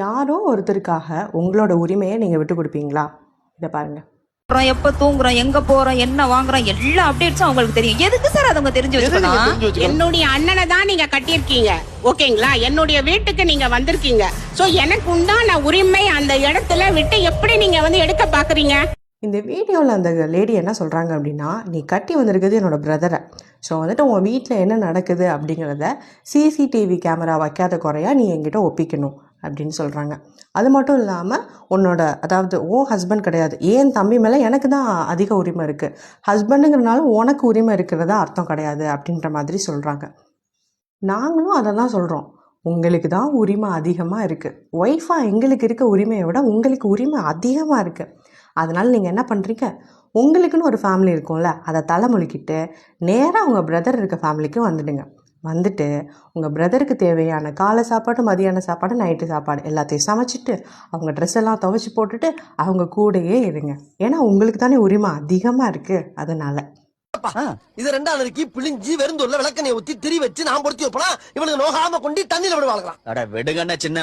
யாரோ ஒருத்தருக்காக உங்களோட உரிமையை நீங்கள் விட்டு கொடுப்பீங்களா? இதை பாருங்கள் போறோம், எப்ப தூங்குறோம் எங்க போறோம் என்ன வாங்குறோம் எல்லா அப்டேட்ஸும் அவங்களுக்கு தெரியும். எதுக்கு சார் அவங்க தெரிஞ்சு வச்சுக்கணும்? என்னுடைய அண்ணனை தான் நீங்க கட்டியிருக்கீங்க. ஓகேங்களா? என்னுடைய வீட்டுக்கு நீங்க வந்திருக்கீங்க. சோ எனக்கு உண்டான உரிமை அந்த இடத்துல விட்டு எப்படி நீங்க வந்து எடுக்க பாக்குறீங்க? இந்த வீடியோவில் அந்த லேடி என்ன சொல்கிறாங்க அப்படின்னா நீ கட்டி வந்திருக்கிறது என்னோட பிரதரை ஸோ வந்துட்டு உன் வீட்டில் என்ன நடக்குது அப்படிங்கிறத சிசிடிவி கேமரா வைக்காத குறையா நீ என்கிட்ட ஒப்பிக்கணும். அப்படின்னு சொல்கிறாங்க அது மட்டும் இல்லாமல் உன்னோட அதாவது ஓ ஹஸ்பண்ட் கிடையாது ஏன் தம்பி மேலே எனக்கு தான் அதிக உரிமை இருக்குது ஹஸ்பண்டுங்கிறனால உனக்கு உரிமை இருக்கிறதா அர்த்தம் கிடையாது அப்படின்ற மாதிரி சொல்கிறாங்க நாங்களும் அதை தான் சொல்கிறோம் உங்களுக்கு தான் உரிமை அதிகமாக இருக்குது ஒய்ஃபாக எங்களுக்கு இருக்க உரிமையை விட உங்களுக்கு உரிமை அதிகமாக இருக்குது அதனால் நீங்கள் என்ன பண்ணுறீங்க உங்களுக்குன்னு ஒரு ஃபேமிலி இருக்கும்ல அதை தலைமொழிக்கிட்டு நேராக உங்கள் பிரதர் இருக்க ஃபேமிலிக்கும் வந்துடுங்க. வந்துட்டு உங்கள் பிரதருக்கு தேவையான காலை சாப்பாடு மதியான சாப்பாடு நைட்டு சாப்பாடு எல்லாத்தையும் சமைச்சிட்டு அவங்க ட்ரெஸ் எல்லாம் துவைச்சி போட்டுட்டு அவங்க கூடயே இருங்க. ஏன்னா உங்களுக்கு தானே உரிமை அதிகமாக இருக்குது அதனால. இது ரெண்டாவது நறுக்கி பிழிஞ்சி வெறுந்தூர்ல விளக்கணையை ஊத்தி திரி வச்சு நான் பொருத்தி வைப்பலாம் இவனுக்கு நோகாம கொண்டு தண்ணியில விடுவாங்களாம் அட விடுங்கண்ணா சின்ன